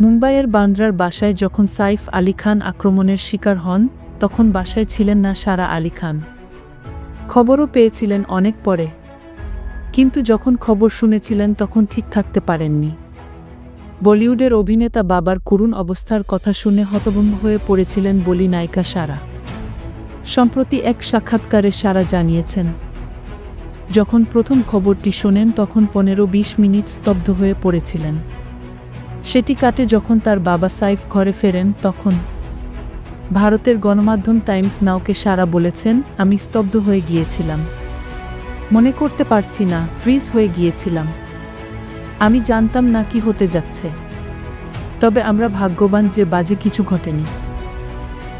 মুম্বাইয়ের বান্দ্রার বাসায় যখন সাইফ আলী খান আক্রমণের শিকার হন, তখন বাসায় ছিলেন না সারা আলী খান। খবরও পেয়েছিলেন অনেক পরে। কিন্তু যখন খবর শুনেছিলেন, তখন ঠিক থাকতে পারেননি। বলিউডের অভিনেতা বাবার করুণ অবস্থার কথা শুনে হতভম্ব হয়ে পড়েছিলেন বলি নায়িকা সারা। সম্প্রতি এক সাক্ষাৎকারে সারা জানিয়েছেন, যখন প্রথম খবরটি শোনেন, তখন পনেরো বিশ মিনিট স্তব্ধ হয়ে পড়েছিলেন। সেটি কাটে যখন তার বাবা সাইফ ঘরে ফেরেন তখন। ভারতের গণমাধ্যম টাইমস নাওকে সারা বলেছেন, আমি স্তব্ধ হয়ে গিয়েছিলাম। মনে করতে পারছি না, ফ্রিজ হয়ে গিয়েছিলাম। আমি জানতাম না কি হতে যাচ্ছে। তবে আমরা ভাগ্যবান যে বাজে কিছু ঘটেনি।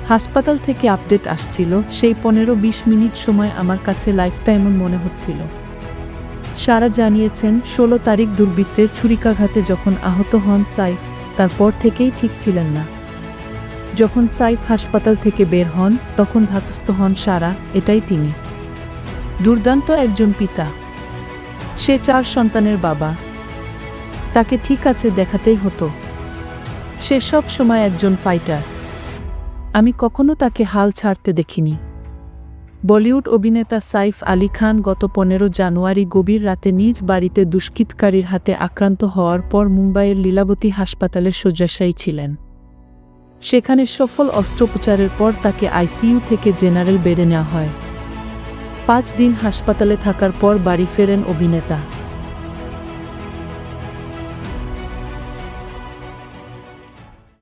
হাসপাতাল থেকে আপডেট আসছিল, সেই পনেরো বিশ মিনিট সময় আমার কাছে লাইফটা এমন মনে হচ্ছিল। সারা জানিয়েছেন, ষোলো তারিখ দুর্বৃত্তের ছুরিকাঘাতে যখন আহত হন সাইফ, তারপর থেকেই ঠিক ছিলেন না। যখন সাইফ হাসপাতাল থেকে বের হন, তখন ধাতস্থ হন সারা, এটাই তিনি। দুর্দান্ত একজন পিতা। সে চার সন্তানের বাবা। তাকে ঠিক আছে দেখাতেই হতো। সে সব সময় একজন ফাইটার। আমি কখনো তাকে হাল ছাড়তে দেখিনি। বলিউড অভিনেতা সাইফ আলী খান গত পনেরো জানুয়ারি গভীর রাতে নিজ বাড়িতে দুষ্কৃতকারীর হাতে আক্রান্ত হওয়ার পর মুম্বাইয়ের লীলাবতী হাসপাতালে শয্যাশায়ী ছিলেন। সেখানে সফল অস্ত্রোপচারের পর তাকে আইসিইউ থেকে জেনারেল বেড়ে নেওয়া হয়। পাঁচ দিন হাসপাতালে থাকার পর বাড়ি ফেরেন অভিনেতা।